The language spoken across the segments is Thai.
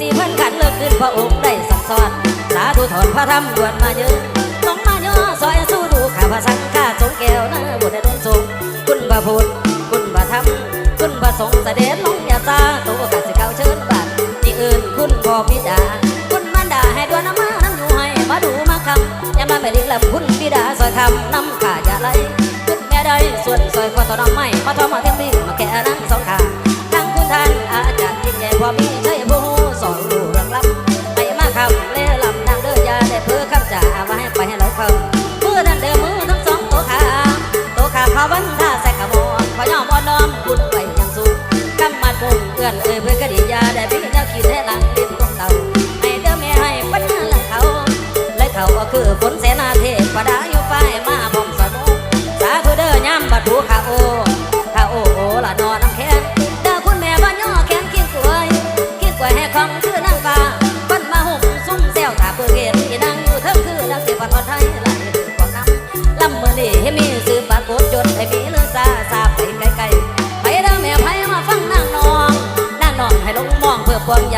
สี่พันขันเลิกขึ้นพระองค์ได้สั่งสอนสาธุถอนพระธรรมด่วนมาเยอะต้องมาย่อซอยสู้ดูข้าพระสังฆาสงแก้วนะบุตรดงทรงคุณพระพุทธคุณพระธรรมคุณพระสงฆ์เสด็จลงยาตาตัวกัสิเก่าเชิญบาทที่อื่นคุณพ่อพิดาคุณมันดาให้ดวนน้ำมาน้ำอยู่ให้มาดูมาคำอย่ามาไม่ลิงลำคุณพิดาซอยคำน้ำขาอย่าไหลคุณแม่ใดส่วนซอยข้อต่อน้ำไม่มาทอมาเทียมพิงมาแค่นั่งสองขาทั้งคุณท่านอาจารย์ยิ่งใหญ่พอมี เราคำมือนั่นเด้อมือทั้งสองตัวขาตัวขาพาวันท่าใส่ขมอนขอยอมอ่อนน้อมคุณไปยังสูงกำมัดมุ่งเอื้อนเอ่ยเพื่อกระดียาได้พี่แนวขีดให้หลังลิ้นตรงเต่าให้เด้อไม่ให้ปัญหาหลังเขาและเขาก็คือฝนเส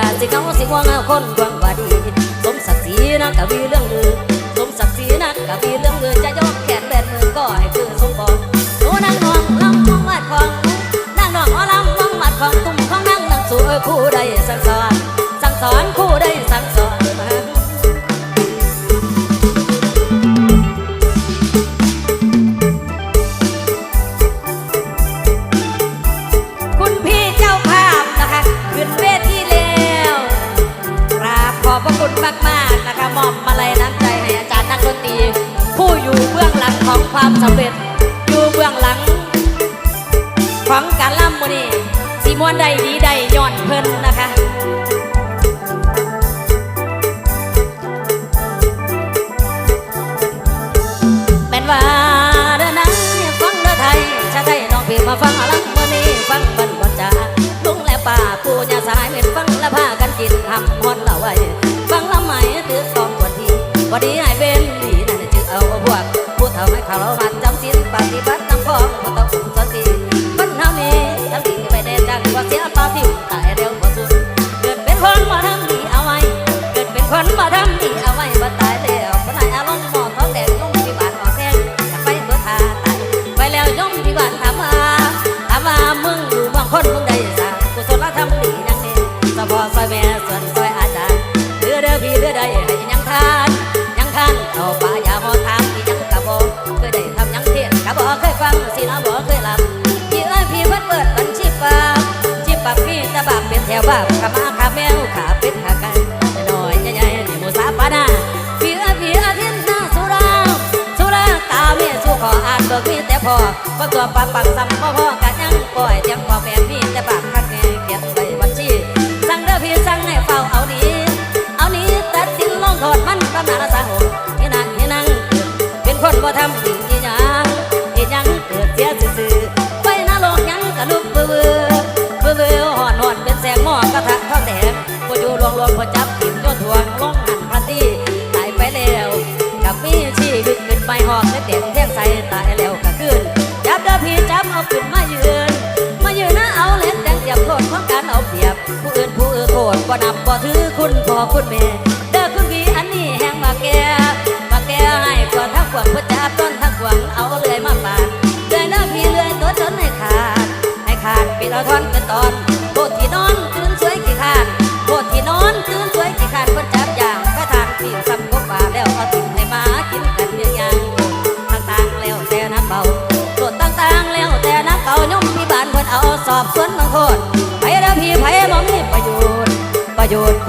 าสิเขาสิว่างาคนกวางว่าดี สมศักดิ์ศรีนักกวีเรื่องลือ เฒ่าให้เขามาจำศีลปฏิบัติตามพ้องะบากเป็นแถวบขามาขาแมวขาเป็ดขาไก่น้อยใหญ่ใหญ่นี่หมูสาปานาเพียเพียเทียนนาสุราสุราตาเมียสุขออ่านเบิกมีแต่พอก็ตัวปักปักซ้ำพ่อพ่อกันยังปล่อยเตียงพ่อแม่ คุณพ่อคุณแม่เด้อคุณพี่อันนี้แหงมาแก่มาแก่ให้ก่อนทั้งขวางบ่จับต้นทั้งขวางเอาเลยมาปาดเลยเด้อพี่เลื่อยตัวจนให้ขาด ให้ขาดเป็นเอาท่อนเป็นตอน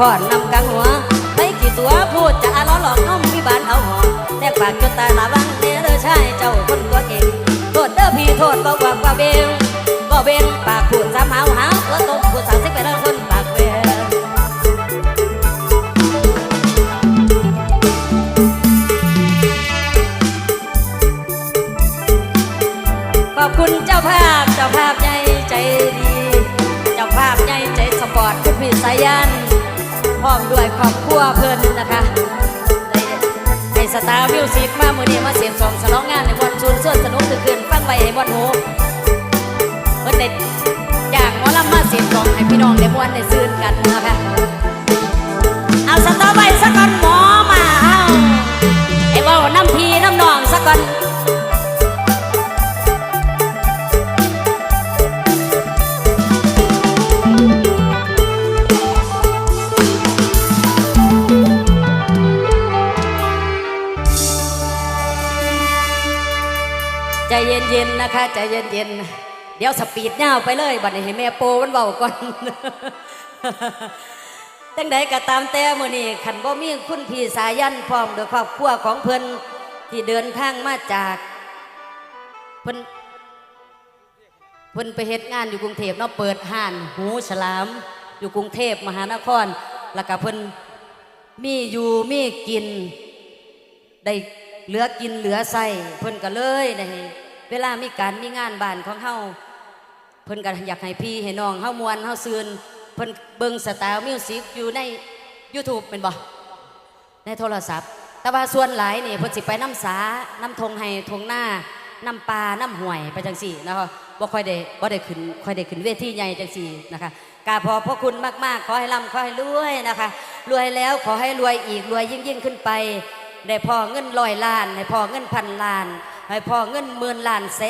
ขอนนำกลางหัวไผกี่ตัวพูดจะล้อหลอกน้อมมีบานเอาหอแต่ปากจนตาละวังเด้อเด้อชายเจ้าคนตัวเก่งโทษเด้อพี่โทษบ่ว่าว่าเบลบ่เบนปากพูดซ้ำหาวหาตัวตบพูดสาวสิไปแล้วคนปากเบลขอบคุณเจ้าภาพเจ้าภาพใหญ่ใจดี เจ้าภาพใหญ่ใจสปอร์ตคุณพี่สายัน้อมด้วยครอบครัวเพื่อนนะคะในสตาร์วิวสิกมาเมื่อนี้มาเสียงสองฉลองงานในวันชุนชวนสนุกตื่นขึ้นฟังไว้ให้วันโหเพิ่นได้อยากมอลำมาเสียงสองให้พี่น้องในวันในซื้นกันนะคะเอาสตาร์ไว้สักก่น ย็นๆนะคะใจเย็นๆเดี๋ยวสปีดเงาไปเลยบัดนี้ให้แม่โปมันเบาก่อนจังใดก็ตามแต่มื้อนี้ขันบ่มีคุณพี่สายันพร้อมด้วยครอบครัวของเพิ่นที่เดินทางมาจากเพิ่นเพิ่นไปเฮ็ดงานอยู่กรุงเทพเนาะเปิดห้านหูฉลาม อยู่กรุงเทพมหานคร แล้วก็เพิ่นมีอยู่มีกิน ได้เหลือกินเหลือใส่เพิ่นก็เลยได้ เวลามีการมีงานบ้านของเฮาเพิ่นก็อยากให้พี่ให้น้องเฮามวนเฮาซืนเพิ่นเบิ่งสไตล์มิวสิกอยู่ใน YouTube เป็นบ่ในโทรศัพท์ แต่ว่าส่วนหลายนี่เพิ่นสิไปน้ำสาน้ำทงให้ทงหน้าน้ำปลาน้ำห่วยไปจังสี่นะคะบ่ค่อยได้บ่ได้ขึ้นค่อยได้ขึ้นเวทีใหญ่จังสี่นะคะกาบขอพระคุณมากๆ ขอให้ร่ำขอให้รวยนะคะ รวยแล้วขอให้รวยอีกรวยยิ่งยิ่งขึ้นไป ได้พอเงินร้อยล้านให้พอเงินพันล้าน ให้พ่อเงินหมื่นล้านแส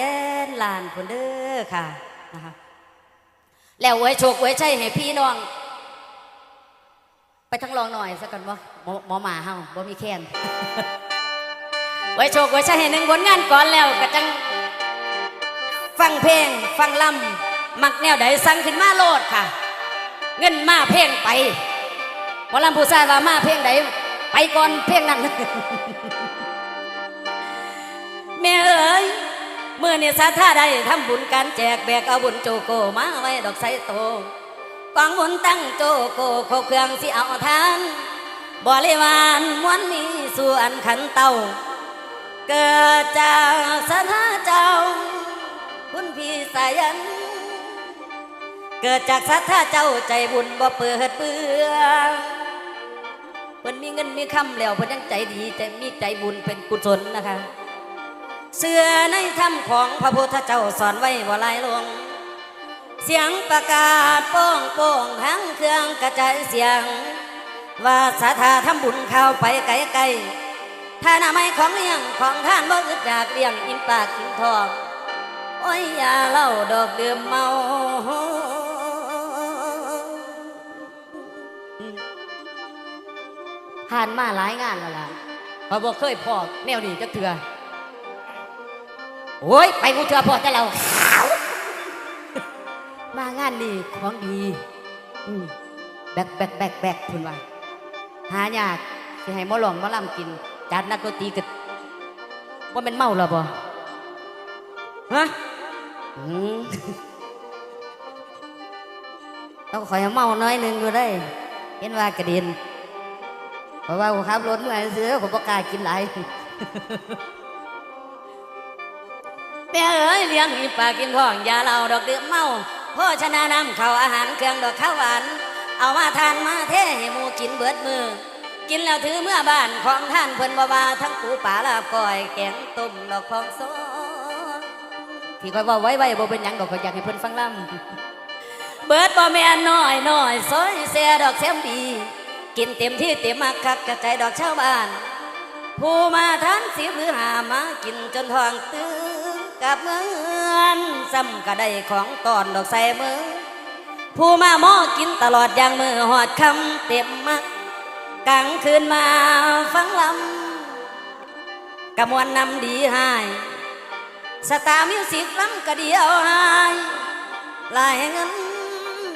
นล้านคนเด้อค่ะนะคะแล้วไว้โชคไว้ใช่ให้พี่น้อง ไปทั้งรองหน่อยสักก่อนบ่หมอหมอหมาเฮาบ่มีแค้นไว้โชคไว้ใช่ให้หนึ่งผลงานก่อนแล้วก็จังฟังเพลงฟังลำมักแนวใดสั่งขึ้นมาโลดค่ะ เงินมาเพลงไปหมอลำผู้ชายว่ามาเพลงใดไปก่อนเพลงนั้น แม่เอ๋ยเมื่อเนี่ยสาธาได้ทำบุญการแจกแบกเอาบุญโจโกมาไว้ดอกไซโตกองบุญตั้งโจโกครบเครื่องสิเอาทานบริวารมวนมีส่วนขันเต้าเกิดจากสถาเจ้า คุณพี่สายัน เกิดจากศรัทธาเจ้าใจบุญบ่เปิดเบื่อเพิ่นมีเงินมีคำแล้วเพิ่นยังใจดีใจมีใจบุญเป็นกุศลนะคะ เสื้อในธรรมของพระพุทธเจ้าสอนไว้ว่าลายลง เสียงประกาศโป้งโป้งทั้งเครื่องกระจายเสียง ว่าสาธาทำบุญเข้าไปไกลไกลๆถ้านาไม่ของเลี้ยงของท่านบ่อึดอยากเลี้ยงอิ่มปากอิ่มท้องโอ้ยอย่าเล่าดอกเดือมเมาผ่านมาหลายงานแล้วล่ะพอบอกเคยพอแนวนี้จักเถื่อ โอ้ย ไปกูเถอพอแต่เราวมางานนี่ของดีอืมแบกแบกแบกแบกคุณว่า หายากสิให้มอลองมอลำกิน จัดนักดนตรีกันว่าเป็นเมาหรอบ่ฮะอืมต้องคอยเมาน้อยหนึ่งอยู่ได้ เห็นว่ากระเด็นเพราะว่าผมขับรถเมื่อซื้อผมประกล้ากินหลาย แม่เอ้ยเลี้ยงอีปากินท้องอยาเราดอกเดือเมาพ่อชนะน้ำข้าวอาหารเครื่องดอกข้าวหวาน เอามาทานมาเทให้หมูกินเบิดมือ กินแล้วถือเมื่อบ้านของท่านเพิ่นบ่ว่าทั้งปูป่าลาบก้อยแกงต้มดอกของโซที่คอยว่าไว้ไว้บ่เป็นหยังดอกก็อยากให้เพิ่นฟังลำเบิดบ่แม่นน้อยน้อยซอยเสียดอกเสียมดี กินเต็มที่เต็มมากคักกระจายดอกชาวบ้าน ผู้มาทานสิบหรือหามากินจนทองตื้อ กับเงินซ้ำก็ได้ของตอนดอกใส่มือ ผู้มาหมอกินตลอดอย่างมือหอดคำเต็มมักกลางคืนมาฟังลำกะมวลนำดีให้สตาร์มิวสิกล้ำกะเดียวหายลายเงิน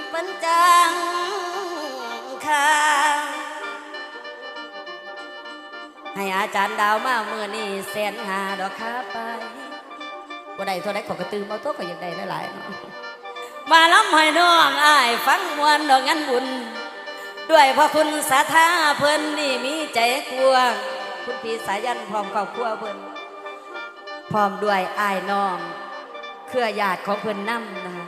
เป็นจังค่าให้อาจารย์ดาวมาเมื่อนี้แสนหาดอกคาไป บ่ได้เท่าไรขอกระตือมาตัวก็อยากได้หลายๆเนาะมาล้ำให้น้องอ้ายฟังมวนดอกงันบุญ ด้วยพระคุณสาธาเพิ่นนี่มีใจกลัว คุณพี่สายันพร้อมครอบครัวเพิ่นพร้อมด้วยอ้ายน้อง เครือญาติของเพิ่นนำนะคะ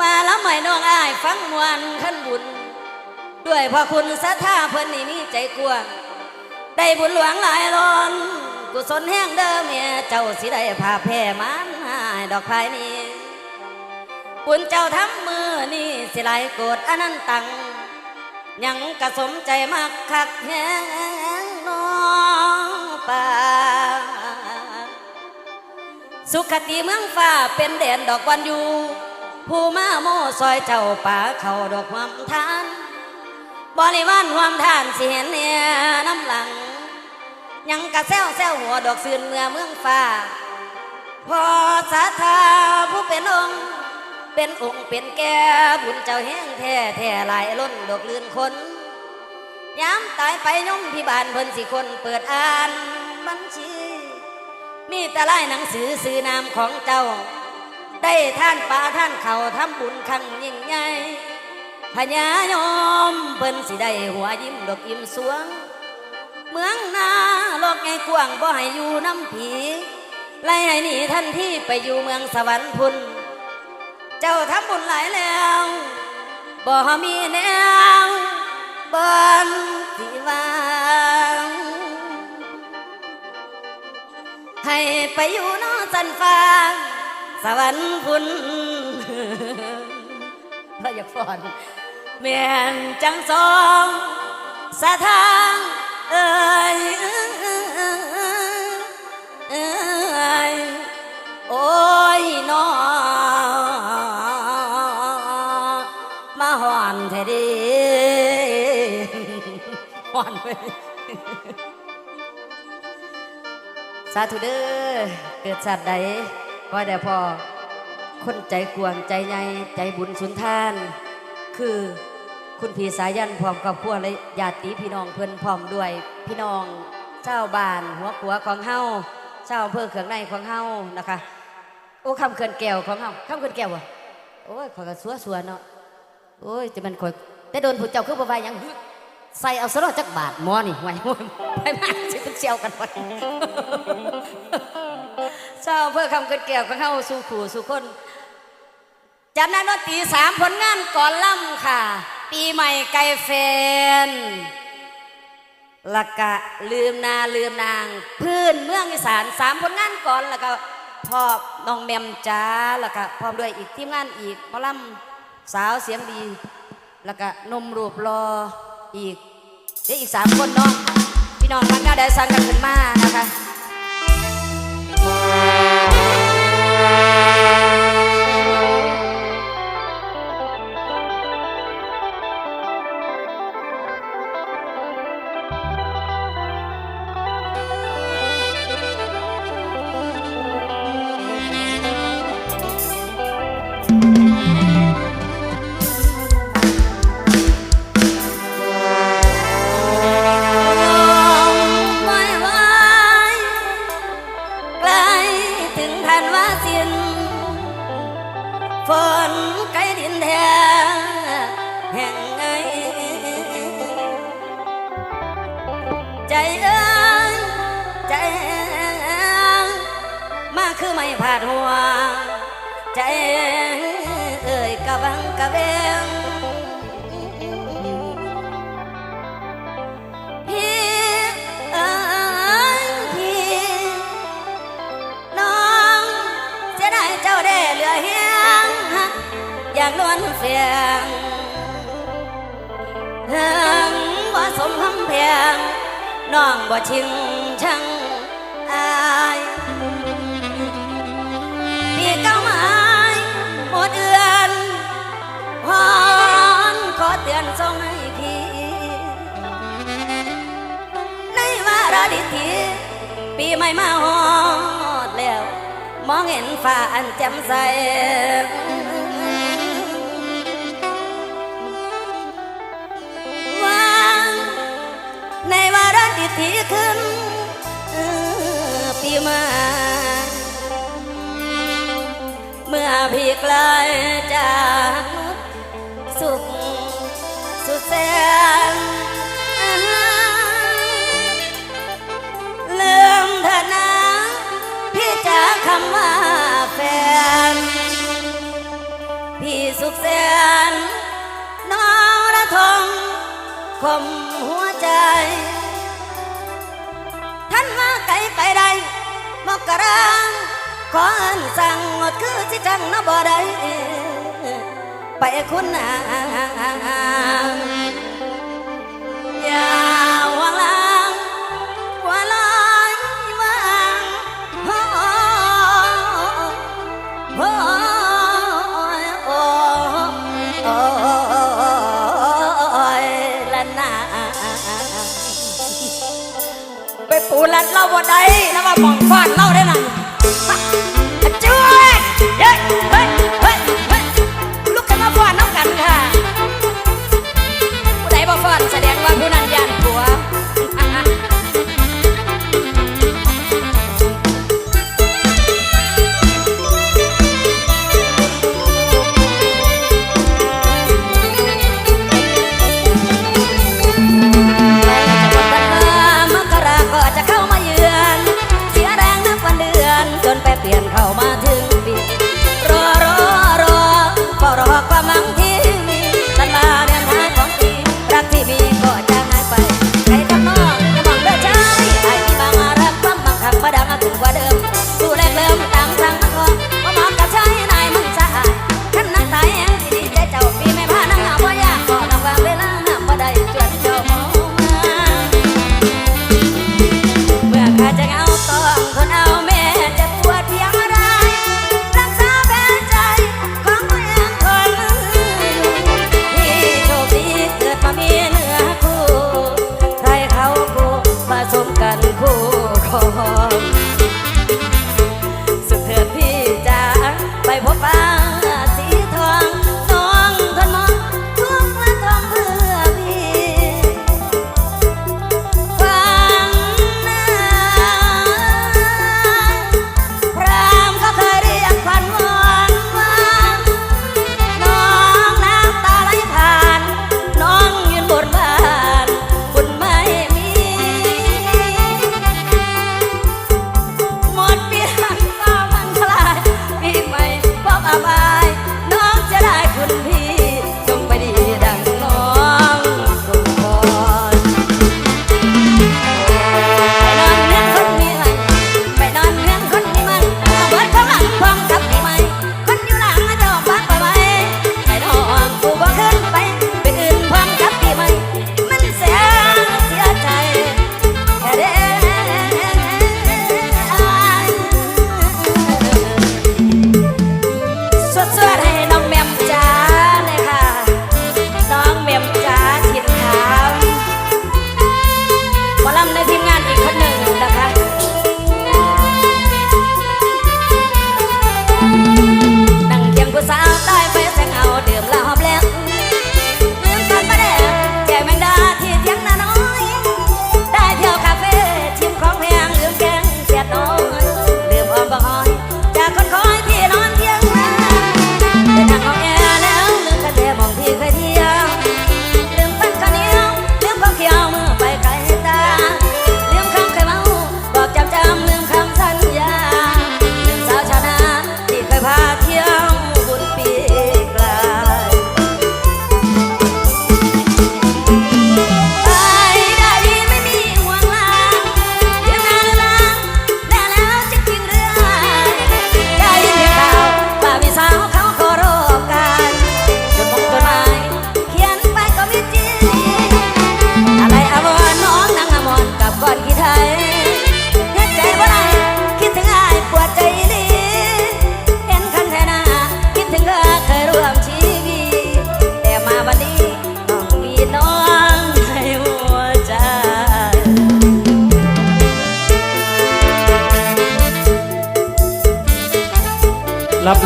มาแล้วใหม่น้องอ้ายฟังมวนขันบุญ ด้วยพระคุณศรัทธาเพิ่นนี่มีใจกว้างได้บุญหลวงหลายล้น กุศลแห้งเด้อเมียเจ้าสิได้พาแพ่มันหายดอกภายนี้บุญเจ้าทำมือนี่สิไหลโกรธอนันตัง ยังกระสมใจมากคักแห้งน้องป่าสุขติเมืองฟ้าเป็นแดนดอกวันอยู่ ผู้มาโมซอยเจ้าป่าเขาดอกความทาน บริวารความทานสิเห็นเนี่ยน้ำหลัง ยังกะแซวแซวหัวดอกซืนเมื่อเมืองฟ้า พอสาธาผู้เป็นองค์ เป็นองค์เป็นแก่บุญเจ้าแห้งแท้แท้หลายล้นดอกลื่นคนย้ำตายไปย่อมพี่บานเพิ่นสิคนเปิดอ่านบัญชี มีแต่ไล่หนังสือซื้อนามของเจ้า ได้ท่านป่าท่านเขาทำบุญครั้งยิ่งใหญ่พญายอมเพิ่นสิได้หัวยิ้มดอกอิ่มสวง เมืองนาโลกไงกว้างบ่ให้อยู่น้ำผี ไล่ให้หนีท่านที่ไปอยู่เมืองสวรรค์พุน เจ้าทำบุญหลายแล้วบ่มีแนวบนสิวางให้ไปอยู่นอสันฟ้าสวรรค์พุนเราอยากฟอนแม่นจังสองสะทาง เอ้ยเอ้ยโอ้ยนอมาหอนแท้เดีหอนไปสาธุเด้อเกิดสัตว์ใดก็ได้พอคนใจกวางใจใหญ่ใจบุญสุนทาน คือ คุณพี่สายันพร้อมกับพวกและญาติพี่น้องเพิ่อนพร้อมด้วยพี่น้องเจ้าบ้านหัวขัวของเฮาเจ้าอำเภอเขืองในของเฮานะคะ โอ้คำเขื่อนแก้วของเฮาคำเขื่อนแก้ววะโอ้ยขอยก็สัวสัวๆเนาะโอ้ยจะมันขอยแต่โดนผู้เจ้าคือบ่ไหวหยังใส่เอาสลอจักบาทมอนี่ไว้ไว้ไปมาสิเป็นเซียวกันไปเจ้าเพื่อคำเกิดแก้วของเฮาสู่ขู่สู่คนจากนั้นดนตรีสามผลงานก่อนล่ำค่ะ ปีใหม่ไก่แฟนล้วก็ลืมนาลืมนาง พื้นเมืองอีสานสามผลงานก่อนล้วก็พ่อน้องแมมจ้าล้วก็พร้อมด้วยอีกทีมงานอีกหมอลำสาวเสียงดีล้วก็หนมรูปรออีกเดี๋ยวอีกสามคนเน้องพี่น้องมันก็ได้สั่งกันขึ้นมานะคะ ใจเอ้ยใจมาคือไม่ผาดหัว ใจเอ้ยกะวังกะเวงพี่เอ๋ยพี่น้องเสียดายเจ้าได้เหลือเฮียงอยากนวลเฟียงเฮงบ่สมคำเพียง น้องบ่ชิงช่างอายพี่เก้าไม้หมดเดือนพรขอเตือนส่งให้พี่ในวาระดิถีปีใหม่มาฮอดแล้ว มองเห็นฟ้าอันแจ่มใส ระดิถีขึ้นปีใหมาเมื่อพี่ไกลจากสุขสุดแสนลืมเถอะนะพี่จะคำว่าแฟน พี่สุขแสนน้องระทมคมหัวใจ ขันมาไกลไปใดมกราขออันสั่งหมดคือสิจังนบ่ได้ไปคุณนางยา ลัดเล่าบ่ได้แล้วมาหมองฟาดเล่าได้นะ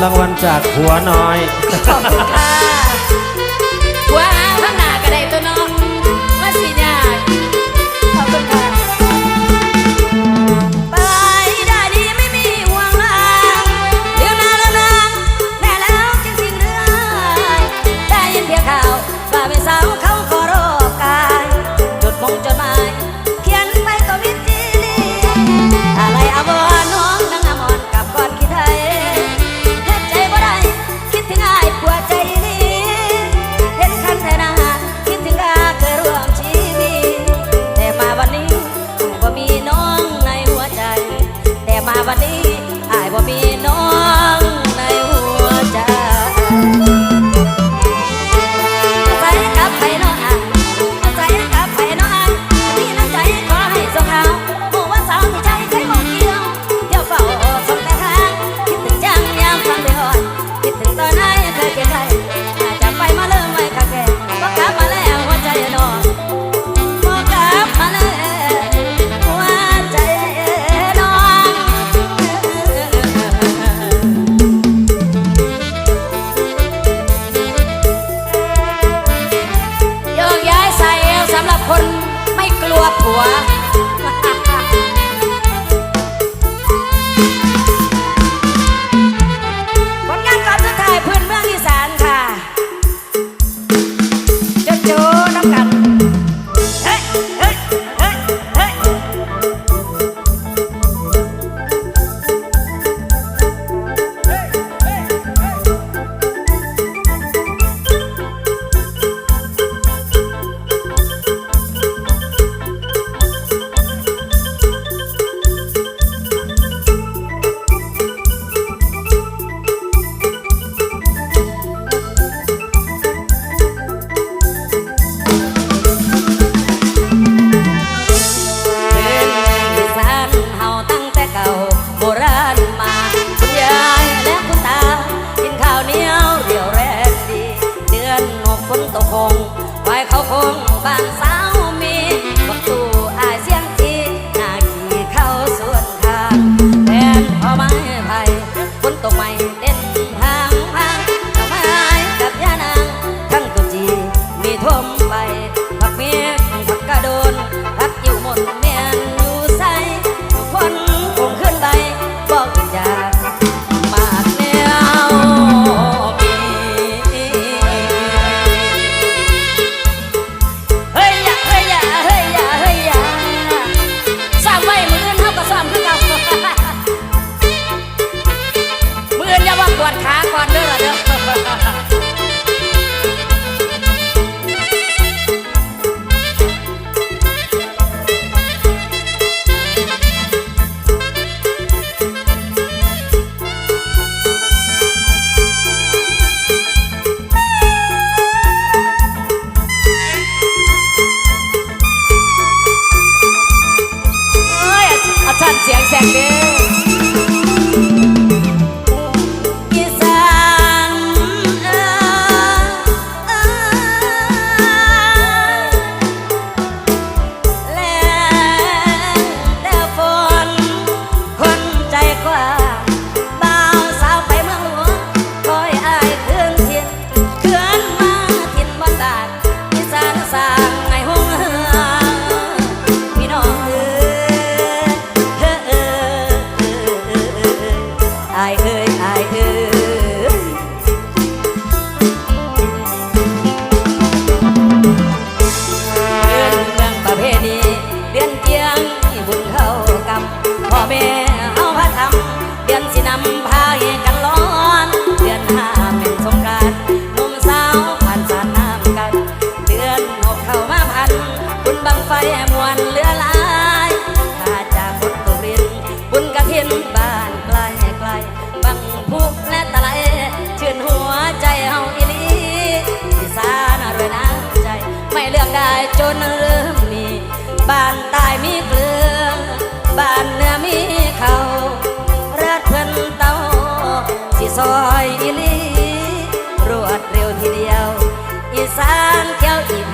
รางวัลจากหัวน้อย ขอบคุณค่ะ ข้ามาพัน บุญบังไฟมวนเลือลายข้าจากบทตุริน บุญกระถินบ้านไกลไกล บังพุกและตะไลชื่นหัวใจเฮาอิลีอีสานรวยน้ำใจ ไม่เลือกได้จนเริ่มมี บ้านตายมีเกลือ บ้านเนื้อมีเขาราดเพิ่นเต้าสิซอยอิลีรวดเร็วทีเดียว อีสานเที่ยวอี